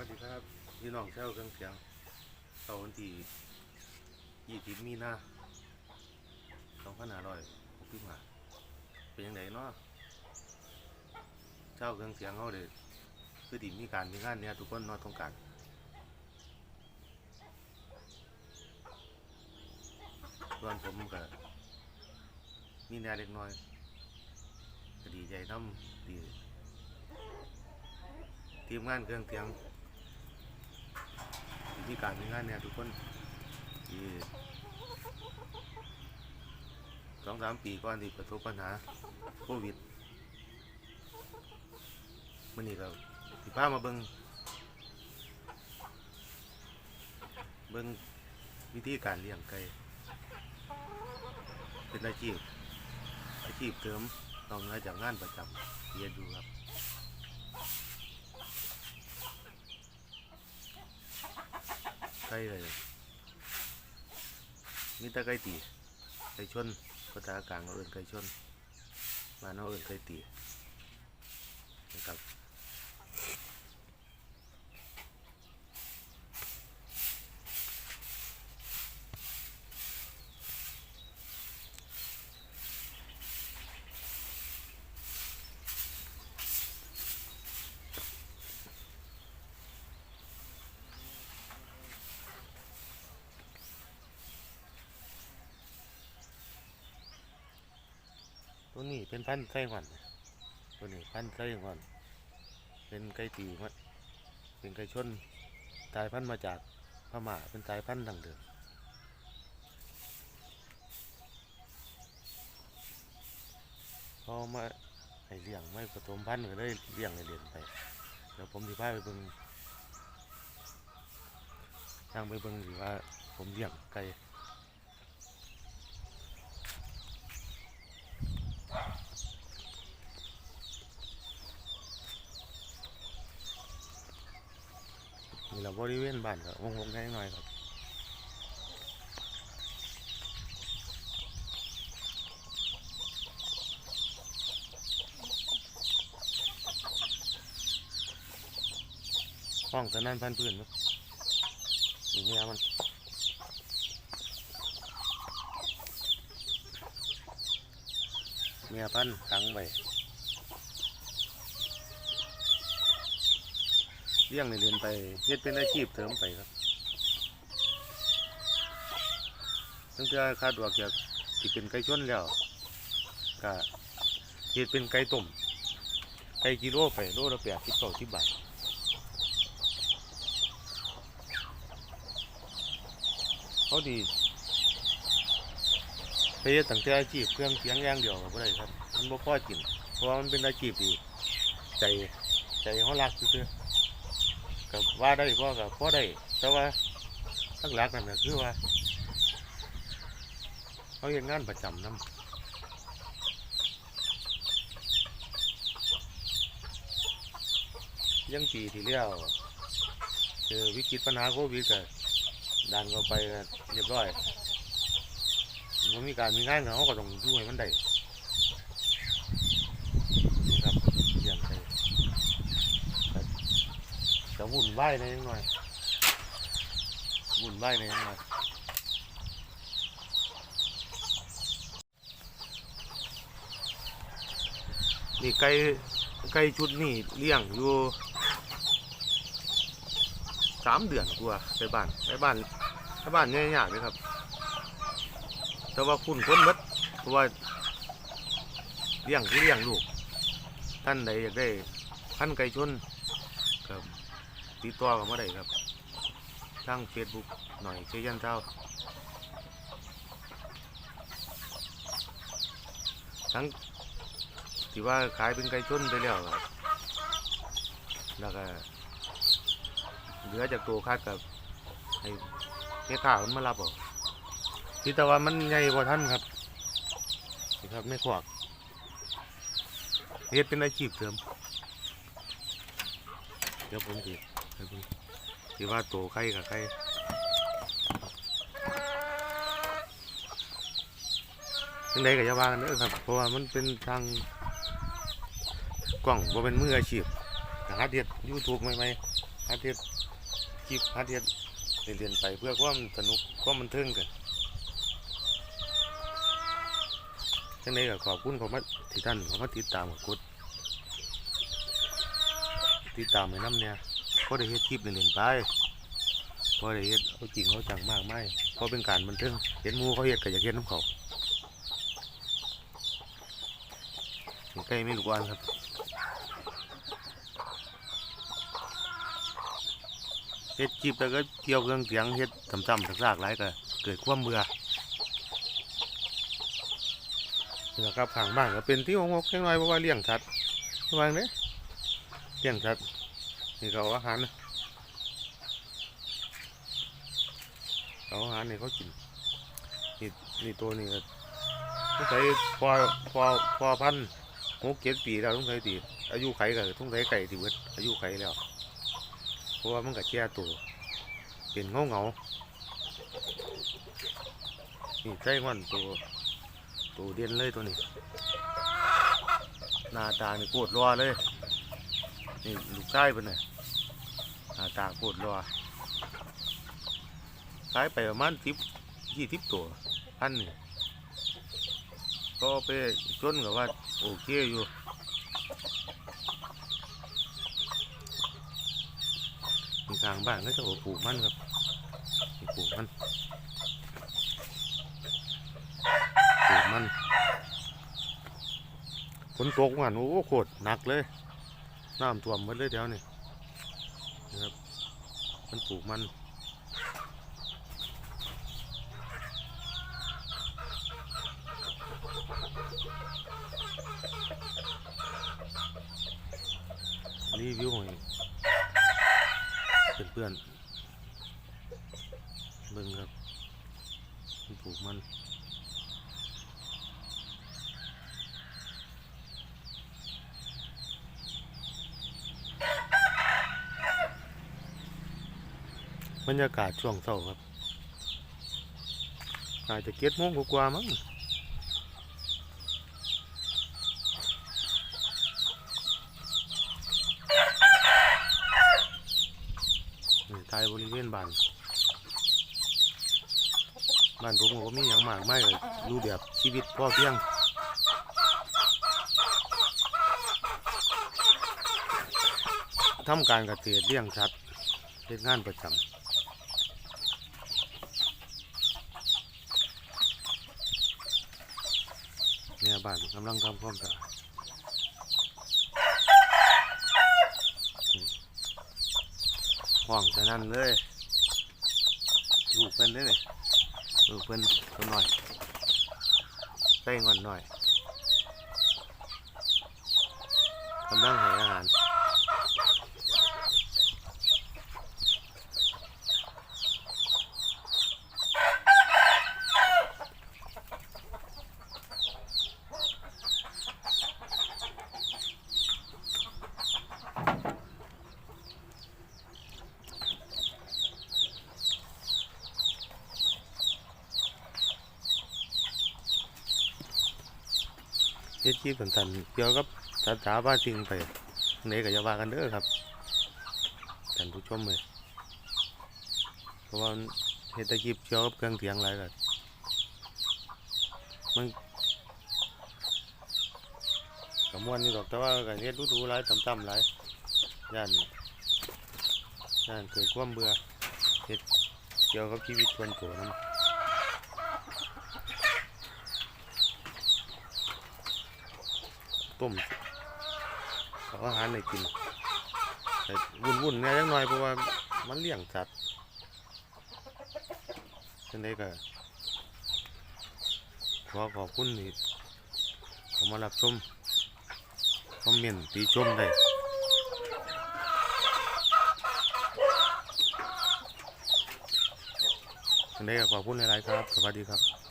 วัสดีครับพี่น้องเช่าเครื่องเสียงเสาร์วันที่ยี่สิบมีนาสองพันห้าร้อยหกสิบห้าเป็นยังไงเนาะเช่าเครื่องเสียงเขาเด็ดคือดีมีการมีงานเนี่ยทุกคนนอต้องการส่วนผมก็มีแนวเล็กน้อยก็ดีใจน้ำดีทีมงานเครื่องเสียง มีการมีงานเนี่ยทุกคนที่สองสามปีก่อนที่ประสบปัญหาโควิดมื่อนี้ก็สิพามาเบิงเบิงวิธีการเลี้ยงไก่เป็นอาชีพอาชีพเสริมนอกเหนือจากงานประจำที่เฮ็ดอยู่ครับ ไก่เลยมีแต่ไก่ตีไก่ชนภาษากลางเราเอื่นไก่ชนมานเราเอื่นไก่ตี เป็นพันธุ์ไส้หวันตัวนี้พันธุ์ไส้หวันเป็นไก่ตีมันเป็นไก่ชนสายพันธุ์มาจากพม่าเป็นสายพันธุ์ดังเดิมพอมาให้เลี้ยงไม่ผสมพันธุ์ก็เลยเลี้ยงให้เลี้ยงไปเดี๋ยวผมจะพาไปเบิ่งทางไปเบิ่งสิว่าผมเลี้ยงไก่ นี่เรา บริเวณบ้านก็วงๆแค่น้อยครับห้องตะนั่นพันพื้นครับนี่เมียมันเมียพันขังไป เลี้ยงในเรียนไปเฮ็ดเป็นอาชีพเสริมไปครับตั้งแต่คาดว่าจะที่เป็นไก่ชนแล้วก็เฮ็ดเป็นไก่ต้มไก่กิโลไปโลละแปดสิบเก้าสิบบาทเขาดีไปเฮ็ดตั้งแต่อาชีพเครื่องเสียงอย่างเดียวก็บ่ได้ครับ มันบ่พอกินเพราะว่ามันเป็นอาชีพที่ใจใจเขารักซื่อ ก็ว่าได้บ่ก็พอได้ แต่ว่าทั้งหลักนั่นก็คือว่าเขาเฮ็ดงานประจำนํยังปีที่แล้วเจอวิกฤตปัญหาโควิดก็ดันเข้าไปเรียบร้อยมันมีการมีงานเขาก็ต้องดูให้มันได้นี่ครับเลี้ยงไปก็จะ วุ่นวายในยนิดหน่อยวุ่นวายในยนิดหน่อยนี่ไก่ไก่ชุดนี่เลี้ยงอยู่สามเดือนกว่าไปบ้านไปบ้านถ้าบ้านเนี่ยยากเลยครับ แต่ว่าคุณคนเบิดเพราะว่าเลี้ยงคือเลี้ยงลูก ท่านใดอยากได้พันไก่ชนครับ ติดต่อกันมาได้ครับทางเฟซบุ๊กหน่อยเชยันเท้าทั้งที่ว่าขายเป็นไก่ชนไปแล้วครับแล้วก็เหลือจากตัวคัดกับให้แม่ค้ามันมารับออกที่แต่ว่ามันใหญ่กว่าท่านครับนี่ครับไม่ขวากเฮ็ดเป็นอาชีพเสริมเดี๋ยวผมสิ ให้เบิ่งที่ว่าโตไข่กับไข่ยังไงก็อย่าว่ากันเด้อครับ เพราะว่ามันเป็นทางกล้องบ่เป็นมืออาชีพนะครับฮัดเฮ็ด YouTube ใหม่ๆฮัดเฮ็ดคลิปฮัดเฮ็ดเรียนไปเพื่อความสนุกความบันเทิงกันจังไดก็ขอบคุณขอมาที่ท่านเขามาติดตามกับกดติดตามให้น้ำเนี่ย ก็ได้เฮ็ดคลิปเรียนๆไปก็ได้เฮ็ดเอาจริงเอาจังมากไม่เพราะเป็นการบันเทิงเห็นมูเขาเฮ็ดก็อยากเฮ็ดน้ำเขาใกล้ไม่รู้วันครับเฮ็ดคลิปแล้วก็เกี่ยวเครื่องเสียงเฮ็ดซ้ำๆซากๆหลายก็เกิดความเบื่อนี่และครับข้างบ้านก็เป็นที่ของแค่น้อยเพราะว่าเลี้ยงสัตว์ระวังเด้เลี้ยงสัตว์ นี่เขาอาหารนะเอาอาหารนี่เขากินนี่นี่ตัวนี้ก็ต้องใช้พอพอพอพันหกเจ็ดปีแล้วต้องใช้ตีอายุไข่ก็ต้องใช้ไก่ที่เบิดอายุไข่แล้ว เพราะว่ามันก็แก่ตัวเป็นเงาเงานี่ใจมันตัวตัวเด่นเลยตัวนี้หน้าตานี่โคตรรอเลยนี่ลูกชายเป็นไง หาตาโคตรรอขายไปประมาณสิบยี่สิบตัวพันนี่ก็ไปจนกับว่าโอเคอยู่มีทางบ้านก็จะปลูกมันครับปลูกมันปลูกมันฝนตกวันโอ้โหโคตรหนักเลยน้ำท่วมหมดเลยแถวนี้ มันปลูกมันรีวิวให้เพื่อนๆเบิ่งครับมันปลูกมัน บรรยากาศช่วงเช้าครับอาจจะเก็ดโมงกว่ามั้งทายบริเวณบ้านบ้านผมก็มีอย่างมากไม่เลยรูปแบบชีวิตพ่อเพียงทำการเกษตรเลี้ยงสัตว์เป็นงานประจำเนี่ย บ้านกำลังทำความสะอาดห้องจะนั่นเลยลูกเพิ่นเด้อเลยลูกเพิ่นตัวหน่อยใส่ก่อนหน่อยกำลังหาอาหาร เฮ็ดชีพสันๆเกี่ยวกับสาษาบ้าจริงไปไหนก็จะว่ากันเด้อครับท่านผู้ชมเลยเพราะว่าเฮตะกีบเกี่ยวกับเครื่องเสียงหลายกันมันกระมวนนี่ดอกแต่ว่าก็เฮ็ดดูๆหลายต่ำๆหลายย่านย่านเกิดความเบื่อเฮ็ดเกี่ยวกับชีวิตส่วนตัวนํ ต้มเอาอาหารให้กินแต่วุ่นๆเนี่ยยังน้อยเพราะว่ามันเลี้ยงสัตว์จังไดก็ขอขอบคุณที่เขามารับชมคอมเมนต์ตีชมได้จังไดก็ขอบคุณหลายๆครับ สวัสดีครับ